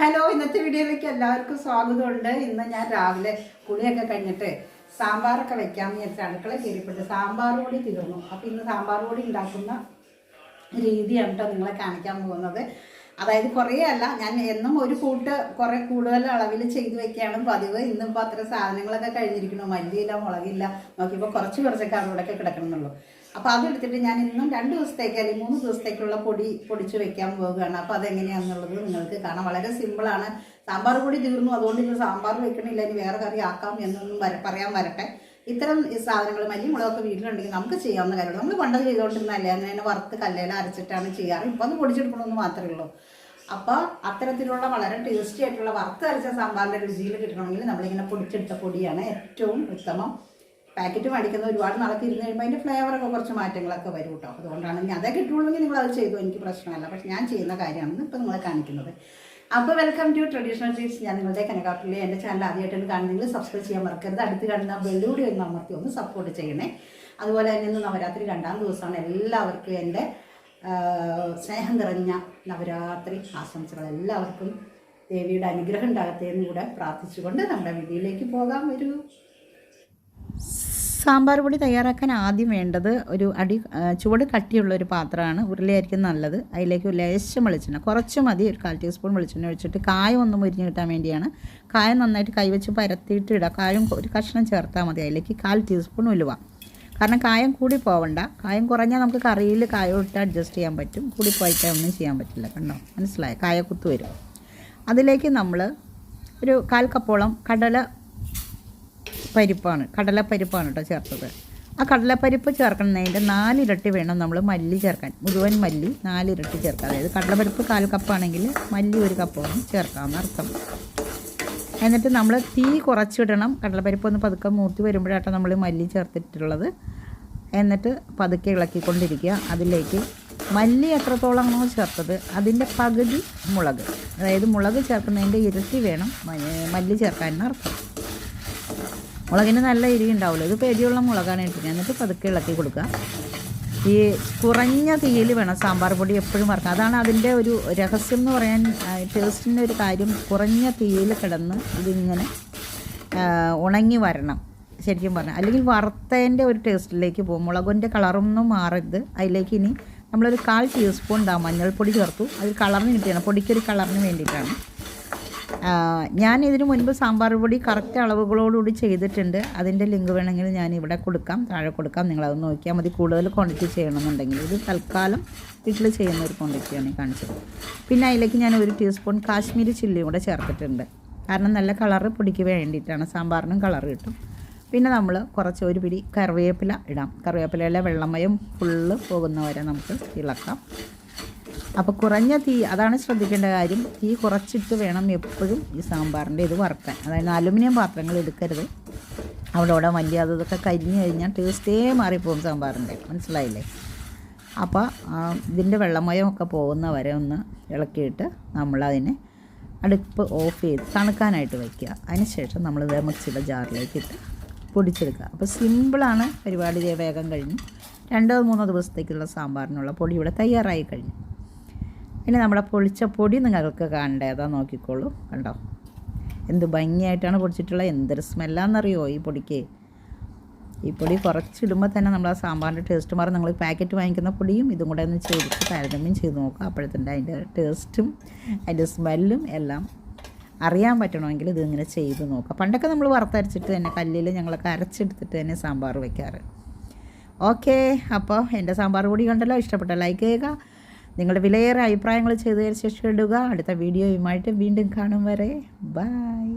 Hello ഇന്നത്തെ വീഡിയോയിലേക്ക് എല്ലാവർക്കും സ്വാഗതമുണ്ട്. ഇന്ന് ഞാൻ രാവിലെ കുളിയൊക്കെ കഴിഞ്ഞിട്ട് സാമ്പാറൊക്കെ വെക്കാമെന്ന് വിചാരിച്ച അടുക്കള കയറിപ്പെട്ട് സാമ്പാർ പൊടി തീർന്നു. അപ്പോൾ ഇന്ന് സാമ്പാർ പൊടി ഉണ്ടാക്കുന്ന രീതിയാണ് കേട്ടോ നിങ്ങളെ കാണിക്കാൻ പോകുന്നത്. അതായത് കുറേ അല്ല ഞാൻ എന്നും ഒരു കൂട്ട് കുറേ കൂടുതൽ അളവിൽ ചെയ്ത് വെക്കുകയാണ് പതിവ്. ഇന്നിപ്പോൾ അത്ര സാധനങ്ങളൊക്കെ കഴിഞ്ഞിരിക്കുന്നു. മല്ലിയില്ല മുളകില്ല. നോക്കിയപ്പോൾ കുറച്ച് കുറച്ചൊക്കെ അവിടെയൊക്കെ കിടക്കണമെന്നുള്ളൂ അപ്പോൾ അതെടുത്തിട്ട് ഞാൻ ഇന്നും രണ്ട് ദിവസത്തേക്ക് അല്ലെങ്കിൽ മൂന്ന് ദിവസത്തേക്കുള്ള പൊടി പൊടിച്ച് വെക്കാൻ പോവുകയാണ് അപ്പോൾ അതെങ്ങനെയാണെന്നുള്ളത് നിങ്ങൾക്ക് കാണാം. വളരെ സിമ്പിളാണ് സാമ്പാർ പൊടി തീർന്നു. അതുകൊണ്ട് ഇനി സാമ്പാർ വെക്കണില്ല. ഇനി വേറെ കറി ആക്കാം എന്നൊന്നും വര പറയാൻ വരട്ടെ. ഇത്തരം സാധനങ്ങൾ മല്ലി മുളകൊക്കെ വീട്ടിലുണ്ടെങ്കിൽ നമുക്ക് ചെയ്യാവുന്ന കാര്യമുള്ളൂ. നമ്മൾ പണ്ടത് ചെയ്തുകൊണ്ടിരുന്നല്ലേ അങ്ങനെ തന്നെ വറുത്ത് കല്ലേല അരച്ചിട്ടാണ് ചെയ്യാറ്. ഇപ്പം ഒന്ന് പൊടിച്ചെടുക്കണമെന്ന് മാത്രമേ ഉള്ളൂ. അപ്പോൾ അത്തരത്തിലുള്ള വളരെ ടേസ്റ്റി ആയിട്ടുള്ള വറുത്ത് അരച്ച സാമ്പാറിന്റെ രുചിയിൽ കിട്ടണമെങ്കിൽ നമ്മളിങ്ങനെ പൊടിച്ചെടുത്ത പൊടിയാണ് ഏറ്റവും ഉത്തമം. പാക്കറ്റ് മേടിക്കുന്ന ഒരുപാട് നാളൊക്കെ ഇരുന്ന് കഴിയുമ്പോൾ അതിന്റെ ഫ്ലേവറൊക്കെ കുറച്ച് മാറ്റങ്ങളൊക്കെ വരും കേട്ടോ. അതുകൊണ്ടാണ് ഇനി അതേ കിട്ടുള്ളൂങ്കിൽ നിങ്ങൾ അത് ചെയ്തു എനിക്ക് പ്രശ്നമല്ല. പക്ഷെ ഞാൻ ചെയ്യുന്ന കാര്യമാണ് ഇപ്പം നിങ്ങളെ കാണിക്കുന്നത്. അപ്പോൾ വെൽക്കം ടു ട്രഡീഷണൽ ട്രീറ്റ്സ് ഞാൻ നിങ്ങളുടെ കനകാട്ടിലെ എന്റെ ചാനൽ ആദ്യമായിട്ടാണ് കാണുന്നെങ്കിൽ സബ്സ്ക്രൈബ് ചെയ്യാൻ മറക്കരുത്. അടുത്ത് കാണുന്ന ബെല്ലൂടി ഒന്ന് അമർത്തി ഒന്ന് സപ്പോർട്ട് ചെയ്യണേ. അതുപോലെ തന്നെ ഇന്ന് നവരാത്രി രണ്ടാം ദിവസമാണ്. എല്ലാവർക്കും എന്റെ സ്നേഹം നിറഞ്ഞ നവരാത്രി ആശംസകൾ എല്ലാവർക്കും ദേവിയുടെ അനുഗ്രഹം ഉണ്ടാകട്ടെ എന്ന് കൂടെ പ്രാർത്ഥിച്ചുകൊണ്ട് നമ്മുടെ വീഡിയോയിലേക്ക് പോകാൻ വരൂ. സാമ്പാർ പൊടി തയ്യാറാക്കാൻ ആദ്യം വേണ്ടത് ഒരു അടി ചുവട് കട്ടിയുള്ള ഒരു പാത്രമാണ്. ഉരുളിയായിരിക്കും നല്ലത്. അതിലേക്ക് ലേശം വെളിച്ചെണ്ണ കുറച്ച് മതി. ഒരു കാൽ ടീസ്പൂൺ വെളിച്ചെണ്ണ ഒഴിച്ചിട്ട് കായ ഒന്ന് മുരിഞ്ഞ് കിട്ടാൻ വേണ്ടിയാണ്. കായ നന്നായിട്ട് കൈവച്ച് പരത്തിയിട്ട് ഇടുക കായം ഒരു കഷ്ണം ചേർത്താൽ മതി. അതിലേക്ക് കാൽ ടീസ്പൂൺ ഉലുവ. കാരണം കായം കൂടി പോവണ്ട. കായം കുറഞ്ഞാൽ നമുക്ക് കറിയിൽ കായം ഇട്ട് അഡ്ജസ്റ്റ് ചെയ്യാൻ പറ്റും. കൂടി പോയിട്ടാൽ ഒന്നും ചെയ്യാൻ പറ്റില്ല. കണ്ടോ? മനസ്സിലായോ? കുത്തു വരും. അതിലേക്ക് നമ്മൾ ഒരു കാൽ കപ്പോളം കടല പരിപ്പാണ്. കടലപ്പരിപ്പാണ് കേട്ടോ ചേർത്തത്. ആ കടലപ്പരിപ്പ് ചേർക്കുന്നതിന്റെ നാലിരട്ടി വേണം നമ്മൾ മല്ലി ചേർക്കാൻ. മുഴുവൻ മല്ലി നാലിരട്ടി ചേർക്കാം അതായത് കടലപ്പരിപ്പ് കാൽ കപ്പാണെങ്കിൽ മല്ലി ഒരു കപ്പ് ചേർക്കാമെന്ന് അർത്ഥം. എന്നിട്ട് നമ്മൾ തീ കുറച്ചിടണം. കടലപ്പരിപ്പ് ഒന്ന് പതുക്കെ മൂർത്തി വരുമ്പോഴാട്ടോ നമ്മൾ മല്ലി ചേർത്തിട്ടുള്ളത്. എന്നിട്ട് പതുക്കെ ഇളക്കിക്കൊണ്ടിരിക്കുക. അതിലേക്ക് മല്ലി എത്രത്തോളമാണോ ചേർത്തത് അതിന്റെ പകുതി മുളക്. അതായത് മുളക് ചേർക്കുന്നതിന്റെ ഇരട്ടി വേണം മല്ലി ചേർക്കാൻ അർത്ഥം. മുളകിന് നല്ല ഇരി ഉണ്ടാവുമല്ലോ ഇത് പേടിയുള്ള മുളകാണ് ഇട്ടിട്ട് എന്നിട്ട് പതുക്കെ ഇളക്കി കൊടുക്കുക. ഈ കുറഞ്ഞ തീയിൽ വേണം സാമ്പാർ പൊടി എപ്പോഴും വറക്കുക അതാണ് അതിന്റെ ഒരു രഹസ്യം എന്ന് പറയാൻ ടേസ്റ്റിന്റെ ഒരു കാര്യം. കുറഞ്ഞ തീയിൽ കിടന്ന് ഇതിങ്ങനെ ഉണങ്ങി വരണം. ശരിക്കും പറഞ്ഞാൽ. അല്ലെങ്കിൽ വറുത്തതിന്റെ ഒരു ടേസ്റ്റിലേക്ക് പോകും. മുളകിന്റെ കളറൊന്നും മാറരുത്. അതിലേക്ക് ഇനി നമ്മളൊരു കാൽ ടീസ്പൂൺ ദാ മഞ്ഞൾപ്പൊടി ചേർത്തു. അത് കളറിന് കിട്ടിയാണ്. പൊടിക്കൊരു കളറിന് വേണ്ടിയിട്ടാണ്. ഞാൻ ഇതിനു മുൻപ് സാമ്പാർ പൊടി കറക്റ്റ് അളവുകളോടുകൂടി ചെയ്തിട്ടുണ്ട്. അതിന്റെ ലിങ്ക് വേണമെങ്കിൽ ഞാൻ ഇവിടെ കൊടുക്കാം. താഴെ കൊടുക്കാം. നിങ്ങളത് നോക്കിയാൽ മതി. കൂടുതൽ ക്വാണ്ടിറ്റി ചെയ്യണമെന്നുണ്ടെങ്കിൽ. ഇത് തൽക്കാലം വീട്ടിൽ ചെയ്യുന്ന ഒരു ക്വാണ്ടിറ്റിയാണ് കാണിച്ചത്. പിന്നെ അതിലേക്ക് ഞാൻ ഒരു ടീസ്പൂൺ കാശ്മീരി ചില്ലി കൂടെ ചേർത്തിട്ടുണ്ട്. കാരണം നല്ല കളറ് പൊടിക്ക് വേണ്ടിയിട്ടാണ് സാമ്പാറിനും കളർ കിട്ടും. പിന്നെ നമ്മൾ കുറച്ച് ഒരു പിടി കറിവേപ്പില ഇടാം. കറിവേപ്പിലയിലെ വെള്ളമയം ഫുള്ള് പോകുന്നവരെ നമുക്ക് ഇളക്കാം. അപ്പോൾ കുറഞ്ഞ തീ അതാണ് ശ്രദ്ധിക്കേണ്ട കാര്യം. തീ കുറച്ചിട്ട് വേണം എപ്പോഴും ഈ സാമ്പാറിന്റെ ഇത് വറുക്കാൻ. അതായത് അലുമിനിയം പാത്രങ്ങൾ എടുക്കരുത്. അവിടെ അവിടെ വലിയ അത് ഇതൊക്കെ കരിഞ്ഞു കഴിഞ്ഞാൽ ടേസ്റ്റേ മാറിപ്പോകും സാമ്പാറിന്റെ മനസ്സിലായില്ലേ? അപ്പോൾ ഇതിന്റെ വെള്ളമയമൊക്കെ പോകുന്ന വരെ ഒന്ന് ഇളക്കിയിട്ട് നമ്മളതിനെ അടുപ്പ് ഓഫ് ചെയ്ത് തണുക്കാനായിട്ട് വയ്ക്കുക അതിനുശേഷം നമ്മൾ ഇത് മിക്സിയുടെ ജാറിലേക്ക് ഇട്ട് പൊടിച്ചെടുക്കുക. അപ്പോൾ സിമ്പിളാണ് പരിപാടി വേഗം കഴിഞ്ഞു. രണ്ടോ മൂന്നോ ദിവസത്തേക്കുള്ള സാമ്പാറിനുള്ള പൊടി ഇവിടെ തയ്യാറായി കഴിഞ്ഞു. ഇനി നമ്മുടെ പൊളിച്ച പൊടി നിങ്ങൾക്ക് കാണണ്ടേ? അതാ നോക്കിക്കോളൂ. കണ്ടോ? എന്ത് ഭംഗിയായിട്ടാണ് പൊടിച്ചിട്ടുള്ളത്. എന്തൊരു സ്മെല്ലാണെന്നറിയോ ഈ പൊടിക്ക്? ഈ പൊടി കുറച്ചിടുമ്പോൾ തന്നെ നമ്മൾ ആ സാമ്പാറിന്റെ ടേസ്റ്റ് മാറും. നിങ്ങൾ പാക്കറ്റ് വാങ്ങിക്കുന്ന പൊടിയും ഇതും കൂടെ ഒന്ന് ചേർത്ത് താരതമ്യം ചെയ്ത് നോക്കുക. അപ്പോഴത്തേന്റെ അതിന്റെ ടേസ്റ്റും അതിന്റെ സ്മെല്ലും എല്ലാം അറിയാൻ പറ്റണമെങ്കിൽ ഇതിങ്ങനെ ചെയ്ത് നോക്കുക. പണ്ടൊക്കെ നമ്മൾ വറുത്തരച്ചിട്ട് തന്നെ കല്ലിൽ ഞങ്ങളൊക്കെ അരച്ചെടുത്തിട്ട് തന്നെ സാമ്പാർ വയ്ക്കാറ് ഓക്കെ. അപ്പോൾ എന്റെ സാമ്പാർ പൊടി കണ്ടല്ലോ? ഇഷ്ടപ്പെട്ട ലൈക്ക് ചെയ്യുക. നിങ്ങളുടെ വിലയേറെ അഭിപ്രായങ്ങൾ ചെയ്തതിന് ശേഷം ഇടുക. അടുത്ത വീഡിയോയുമായിട്ട് വീണ്ടും കാണും വരെ. ബൈ